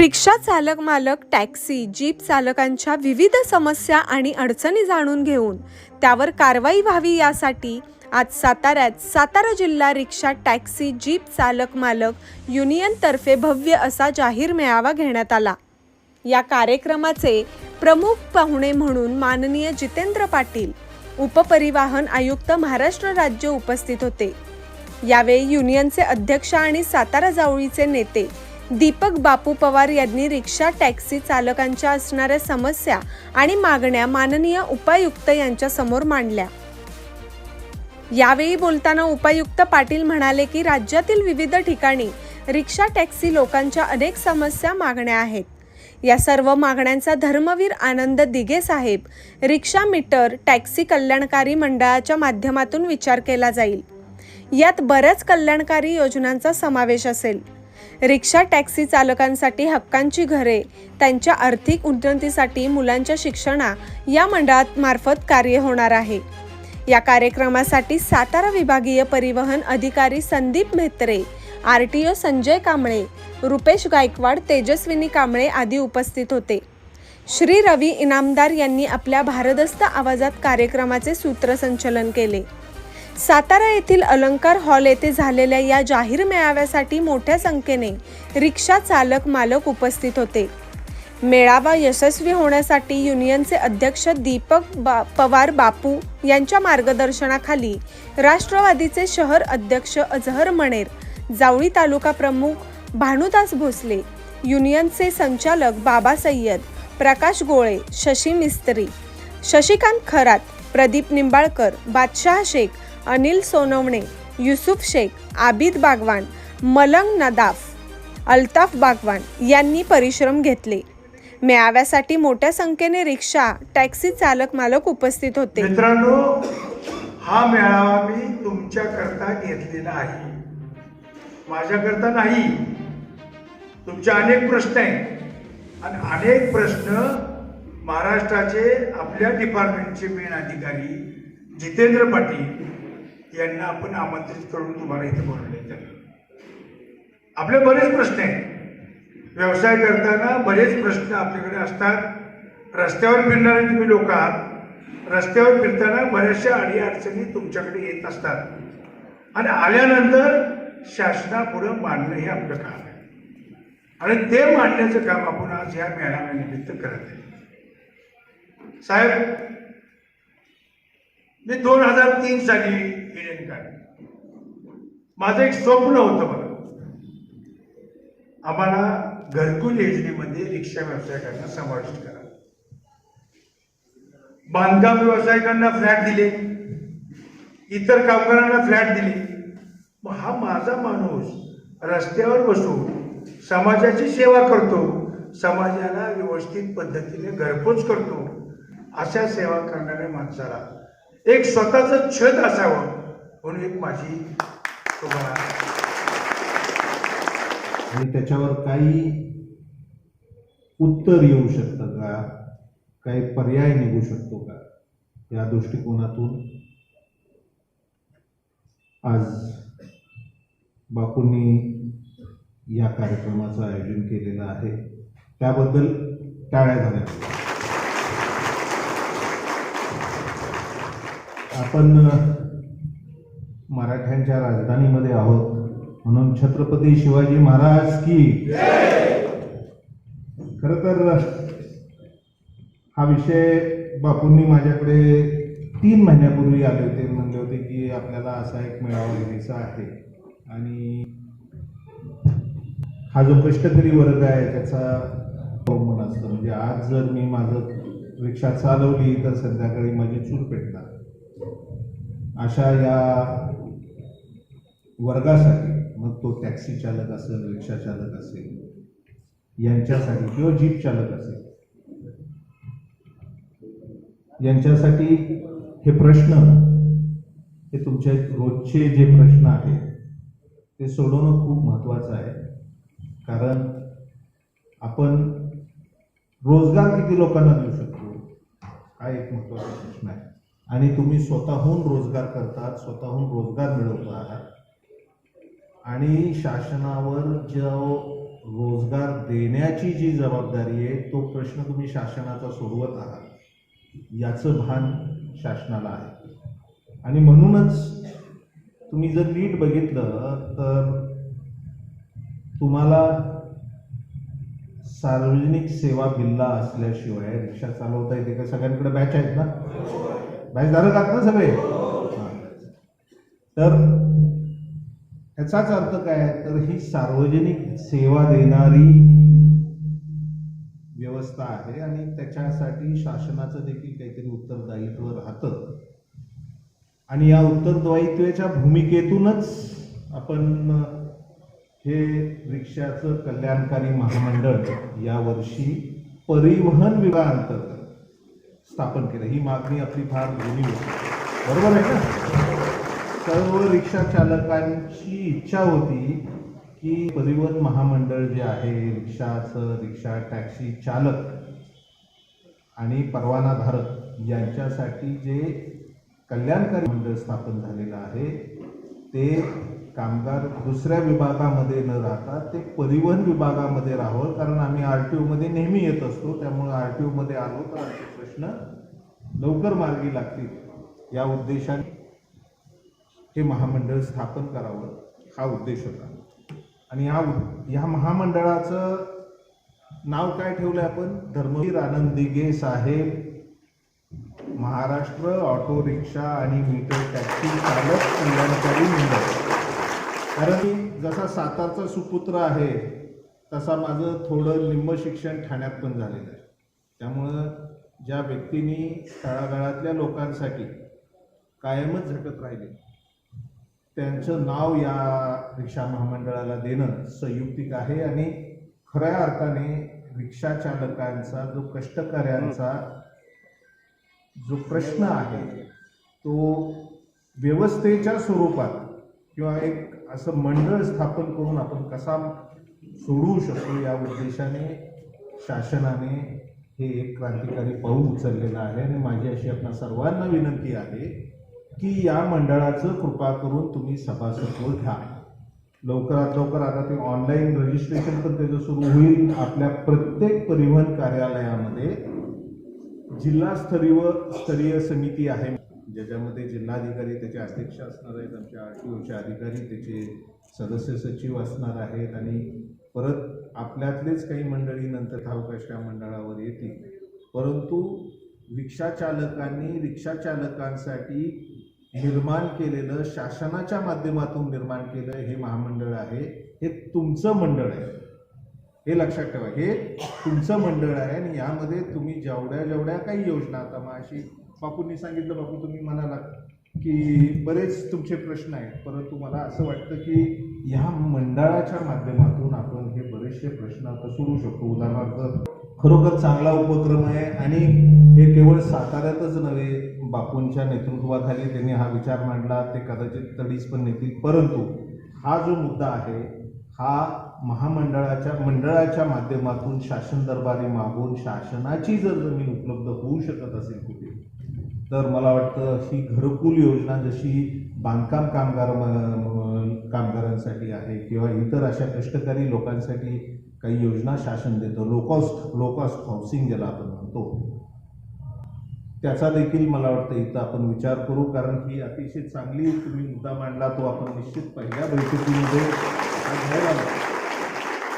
रिक्षा चालक मालक taxi jeep चालकांच्या विविध समस्या आणि अडचणी जाणून घेऊन त्यावर कारवाई व्हावी यासाठी आज साताऱ्यात सातारा जिल्हा रिक्षा टॅक्सी जीप चालक मालक युनियनतर्फे भव्य असा जाहीर मेळावा घेण्यात आला. या कार्यक्रमाचे प्रमुख पाहुणे म्हणून माननीय जितेंद्र पाटील उपपरिवाहन आयुक्त महाराष्ट्र राज्य उपस्थित होते. यावेळी युनियनचे अध्यक्ष आणि सातारा जावळीचे नेते दीपक बापू पवार यांनी रिक्षा टॅक्सी चालकांच्या असणाऱ्या समस्या आणि मागण्या माननीय उपायुक्त यांच्या समोर मांडल्या. यावेळी बोलताना उपायुक्त पाटील म्हणाले की राज्यातील विविध ठिकाणी रिक्षा टॅक्सी लोकांच्या अनेक समस्या मागण्या आहेत. या सर्व मागण्यांचा धर्मवीर आनंद दिघे साहेब रिक्षा मीटर टॅक्सी कल्याणकारी मंडळाच्या माध्यमातून विचार केला जाईल. यात बऱ्याच कल्याणकारी योजनांचा समावेश असेल. रिक्षा टॅक्सी चालकांसाठी हक्कांची घरे त्यांच्या आर्थिक उन्नतीसाठी मुलांच्या शिक्षणा या मंडळात मार्फत कार्य होणार आहे. या कार्यक्रमासाठी सातारा विभागीय परिवहन अधिकारी Sandeep Mhetre R T O Sanjay Kamble Rupesh Gaikwad Tejaswini Kamble आदी उपस्थित होते. श्री रवी इनामदार यांनी आपल्या भारदस्त आवाजात कार्यक्रमाचे सूत्रसंचलन केले. सातारा येथील अलंकार हॉल येथे झालेल्या या जाहीर मेळाव्यासाठी मोठ्या संख्येने रिक्षा चालक मालक उपस्थित होते. मेळावा यशस्वी होण्यासाठी युनियनचे अध्यक्ष दीपक बा पवार बापू यांच्या मार्गदर्शनाखाली राष्ट्रवादीचे शहर अध्यक्ष अजहर मणेर जावळी तालुका प्रमुख भानुदास भोसले युनियनचे संचालक बाबा सय्यद प्रकाश गोळे शशी मिस्त्री शशिकांत खरात प्रदीप निंबाळकर बादशाह शेख अनिल सोनवणे युसुफ शेख आबिद बागवान मलंग नदाफ अल्ताफ बागवान यांनी परिश्रम घेतले. मेळाव्यासाठी मोठ्या संख्येने रिक्षा टॅक्सी चालक मालक उपस्थित होते. मित्रांनो हा मेळावा मी तुमच्याकरता घेतलेला आहे. माझ्याकरता नाही. तुमचे अनेक प्रश्न आहेत. आणि अनेक प्रश्न महाराष्ट्राचे आपल्या डिपार्टमेंटचे मेन अधिकारी जितेंद्र पाटील यांना आपण आमंत्रित करून तुम्हाला इथे बोलवले आपले बरेच प्रश्न आहेत. व्यवसाय करताना बरेच प्रश्न आपल्याकडे असतात. रस्त्यावर फिरणारे तुम्ही लोक आहात. रस्त्यावर फिरताना बऱ्याचशा अडीअडचणी तुमच्याकडे येत असतात. आणि आल्यानंतर शासनापुढं मांडणं हे आपलं काम आहे. आणि ते मांडण्याचं काम आपण आज ह्या मेळाव्यानिमित्त करत आहे. साहेब मी दोन हजार तीन साली युनियन माझं एक स्वप्न होतं मला आम्हाला घरकुल योजनेमध्ये रिक्षा व्यावसायिकांना समाविष्ट करा. बांधकाम व्यावसायिकांना फ्लॅट दिले. इतर कामगारांना फ्लॅट दिले. मग हा माझा माणूस रस्त्यावर बसून समाजाची सेवा करतो समाजाला व्यवस्थित पद्धतीने घरपोच करतो अशा सेवा करणाऱ्या माणसाला एक स्वतःचं छत असावं. म्हणून एक माझी तुम्हाला आणि त्याच्यावर काही उत्तर येऊ शकतं का? काही पर्याय निघू शकतो का? या दृष्टिकोनातून आज बापूंनी या कार्यक्रमाचं आयोजन केलेलं आहे. त्याबद्दल टाळ्या झाल्या. आपण मराठ्यांच्या राजधानीमध्ये आहोत. म्हणून छत्रपती शिवाजी महाराज की खर तर हा विषय बापूंनी माझ्याकडे तीन महिन्यापूर्वी आले होते. म्हणले होते की आपल्याला असा एक मेळावा घ्यायचा आहे. आणि हा जो कष्टकरी वर्ग आहे त्याचा अवमान असतं. म्हणजे आज जर मी माझं रिक्षा चालवली तर संध्याकाळी माझी चूल पेटणार. अशा या वर्गासाठी मग तो टॅक्सी चालक असेल रिक्षा चालक असेल यांच्यासाठी किंवा जीप चालक असेल. यांच्यासाठी हे प्रश्न हे तुमचे रोजचे जे प्रश्न आहेत ते सोडवणं खूप महत्त्वाचं आहे. कारण आपण रोजगार किती लोकांना देऊ शकतो? हा एक महत्त्वाचा प्रश्न आहे. आणि तुम्ही स्वतःहून रोजगार करतात स्वतःहून रोजगार मिळवता. आहात आणि शासनावर जो रोजगार देण्याची जी जबाबदारी आहे तो प्रश्न तुम्ही शासनाचा सोडवत आहात. याचं भान शासनाला आहे. आणि म्हणूनच तुम्ही जर नीट बघितलं तर तुम्हाला सार्वजनिक सेवा बिल्ला असल्याशिवाय रिक्षा चालवता येते का? सगळ्यांकडे बॅच आहेत ना? बॅच धारक आहात ना सगळे? तर याचाच अर्थ काय? आहे? तर ही सार्वजनिक सेवा देणारी व्यवस्था आहे आणि त्याच्यासाठी शासनाचं देखील काहीतरी उत्तरदायित्व राहतं. आणि या उत्तरदायित्वाच्या भूमिकेतूनच आपण हे रिक्षाचं कल्याणकारी महामंडळ यावर्षी परिवहन विभागांतर्गत स्थापन केलं. ही मागणी आपली फार जुनी होती. बरोबर आहे ना सर्व रिक्षा चालकांची इच्छा होती की परिवहन महामंडळ जे आहे रिक्षाचं रिक्षा टॅक्सी चालक आणि परवानाधारक यांच्यासाठी जे कल्याणकारी मंडळ स्थापन झालेलं आहे ते कामगार दुसऱ्या विभागामध्ये न राहता ते परिवहन विभागामध्ये राहावं. कारण आम्ही आर टी ओमध्ये नेहमी येत असतो त्यामुळे आर टी ओमध्ये आलो तर आमचे प्रश्न लवकर मार्गी लागतील. या उद्देशाने हे महामंडळ स्थापन करावं हा उद्देश होता. आणि या या महामंडळाचं नाव काय ठेवलं आपण? धर्मवीर आनंद दिघे साहेब महाराष्ट्र ऑटो रिक्षा आणि मीटर टॅक्सी चालक कल्याणकारी मंडळ. कारण मी जसा सातारचा सुपुत्र आहे तसा माझं थोडं निम्न शिक्षण ठाण्यात पण झालेलं आहे. त्यामुळं ज्या व्यक्तींनी तळागाळातल्या लोकांसाठी कायमच झटत राहिले त्यांचं नाव या रिक्षा महामंडळाला देणं संयुक्तिक आहे आणि खऱ्या अर्थाने रिक्षा चालकांचा जो कष्टकऱ्यांचा जो प्रश्न आहे तो व्यवस्थेच्या स्वरूपात किंवा एक असं मंडळ स्थापन करून आपण कसा सोडवू शकतो या उद्देशाने शासनाने हे एक क्रांतिकारी पाऊल उचललेलं आहे आणि माझी अशी आपल्या सर्वांना विनंती आहे की या मंडळाचं कृपा करून तुम्ही सभासत्व घ्या. लवकरात लवकर आता ते ऑनलाईन रजिस्ट्रेशन पण त्याचं सुरू होईल. आपल्या प्रत्येक परिवहन कार्यालयामध्ये जिल्हास्तरीय स्तरीय समिती आहे. ज्याच्यामध्ये जिल्हाधिकारी त्याचे अध्यक्ष असणार आहेत आमच्या आर टी ओचे अधिकारी त्याचे सदस्य सचिव असणार आहेत आणि परत आपल्यातलेच काही मंडळी नंतर अवकाश या मंडळावर येतील. परंतु रिक्षाचालकांनी रिक्षाचालकांसाठी निर्माण केलेलं शासनाच्या माध्यमातून निर्माण केलं हे महामंडळ आहे हे तुमचं मंडळ आहे. हे लक्षात ठेवा हे तुमचं मंडळ आहे आणि यामध्ये तुम्ही जेवढ्या जेवढ्या काही योजना आता मग अशी बापूंनी सांगितलं बापू तुम्ही म्हणाला की बरेच तुमचे प्रश्न आहेत परंतु मला असं वाटतं की ह्या मंडळाच्या माध्यमातून आपण हे बरेचसे प्रश्न आता सोडू शकतो. उदाहरणार्थ खरोखर चांगला उपक्रम आहे आणि हे केवळ साताऱ्यातच नव्हे बापूंच्या नेतृत्वाखाली त्यांनी हा विचार मांडला. ते कदाचित तडीच पण नेतील. परंतु हा जो मुद्दा आहे हा महामंडळाच्या मंडळाच्या माध्यमातून शासन दरबारी मागून शासनाची जर जमीन उपलब्ध होऊ शकत असेल कुठे तर मला वाटतं ही घरकुल योजना जशी बांधकाम कामगार म- कामगारांसाठी आहे किंवा इतर अशा कष्टकरी लोकांसाठी काही योजना शासन देतं. लोकॉस्ट लोकॉस्ट हाऊसिंग ज्याला आपण म्हणतो त्याचा देखील मला वाटतं इथं आपण विचार करू कारण ही अतिशय चांगली तुम्ही मुद्दा मांडला तो आपण निश्चित पहिल्या बैठकीमध्ये हा घ्यायला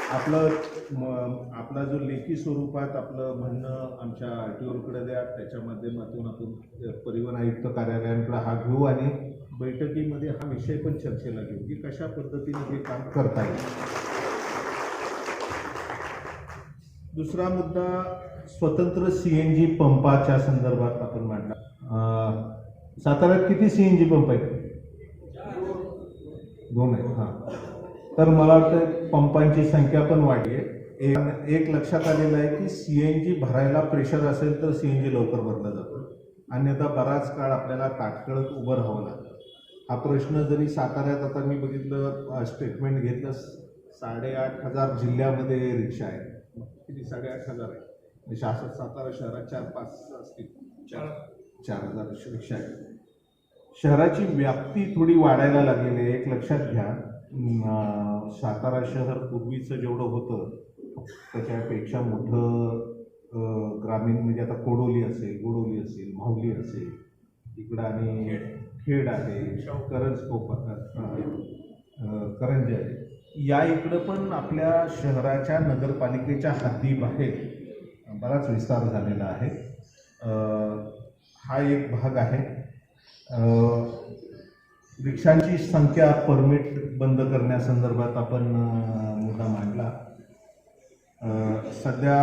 आपलं म- आपला जो लेखी स्वरूपात आपलं म्हणणं आमच्या आर टी ओकडे द्या त्याच्या माध्यमातून आपण परिवहन आयुक्त कार्यालयांकडे हा घेऊ आणि बैठकीमध्ये हा विषय पण चर्चेला घेऊ की कशा पद्धतीने हे काम करता येईल. दुसरा मुद्दा स्वतंत्र सी एन जी पंपाच्या संदर्भात आपण मांडला. साताऱ्यात किती सी एन जी पंप आहेत? दोन आहेत हां. तर मला वाटतं पंपांची संख्या पण वाढली आहे. एक एक लक्षात आलेलं आहे की सी एन जी भरायला प्रेशर असेल तर सी एन जी लवकर भरलं जातं. अन्यथा बराच काळ आपल्याला ताटकळत उभं राहावं लागतं. हा प्रश्न जरी साताऱ्यात आता मी बघितलं स्टेटमेंट घेतलं साडेआठ हजार जिल्ह्यामध्ये रिक्षा आहेत. किती? साडेआठ हजार आहे शासक सातारा शहरात चार पाच असतील. चार चार हजार रिक्षा आहेत शहराची व्याप्ती थोडी वाढायला लागलेली आहे. एक लक्षात घ्या. सातारा शहर पूर्वीचं जेवढं होतं त्याच्यापेक्षा मोठं ग्रामीण म्हणजे आता कोडोली असेल गोडोली असेल माहुली असेल इकडं आणि खेड. आहे करंज कोकण अं, करंज आहे. या इकडं पण आपल्या शहराच्या नगरपालिकेच्या हद्दीबाहेर बराच विस्तार झालेला आहे. हा एक भाग आहे. रिक्षांची संख्या परमिट बंद करण्यासंदर्भात आपण मुद्दा मांडला. सध्या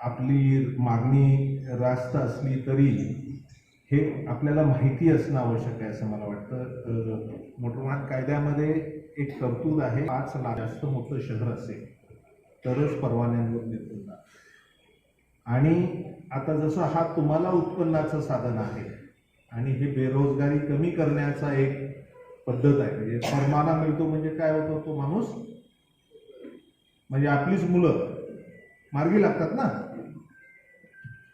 आपली मागणी रास्त असली तरी हे आपल्याला माहिती असणं आवश्यक आहे असं मला वाटतं. मोटरवाहन कायद्यामध्ये एक तरतूद आहे. पाच लाख जास्त मोठं शहर असेल. तरच परवान्यांवर निर्बंध आणि आता जसं हा तुम्हाला उत्पन्नाचं साधन आहे आणि हे बेरोजगारी कमी करण्याचा एक पद्धत आहे. म्हणजे परमाना मिळतो म्हणजे काय होतो तो माणूस? म्हणजे आपलीच मुलं. मार्गी लागतात ना.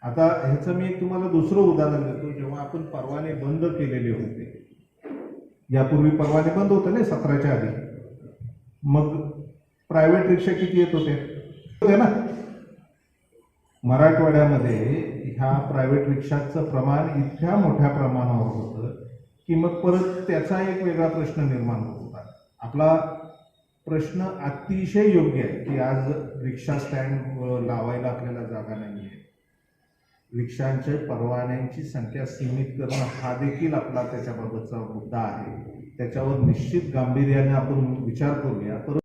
आता ह्याचं मी तुम्हाला दुसरं उदाहरण देतो. जेव्हा आपण परवाने बंद केलेले होते यापूर्वी परवाने बंद होते ना सतराच्या आधी. मग प्रायव्हेट रिक्षा किती येत होते? ना? मराठवाड्यामध्ये ह्या प्रायव्हेट रिक्षाचं प्रमाण इतक्या मोठ्या प्रमाणावर होतं की मग परत त्याचा एक वेगळा प्रश्न निर्माण होत होता. आपला प्रश्न अतिशय योग्य आहे की आज रिक्षा स्टँड लावायला आपल्याला जागा नाही आहे रिक्षांच्या परवान्यांची संख्या सीमित करणं हा देखील आपला त्याच्याबाबतचा मुद्दा आहे. त्याच्यावर निश्चित गांभीर्याने आपण विचार करूया. परंतु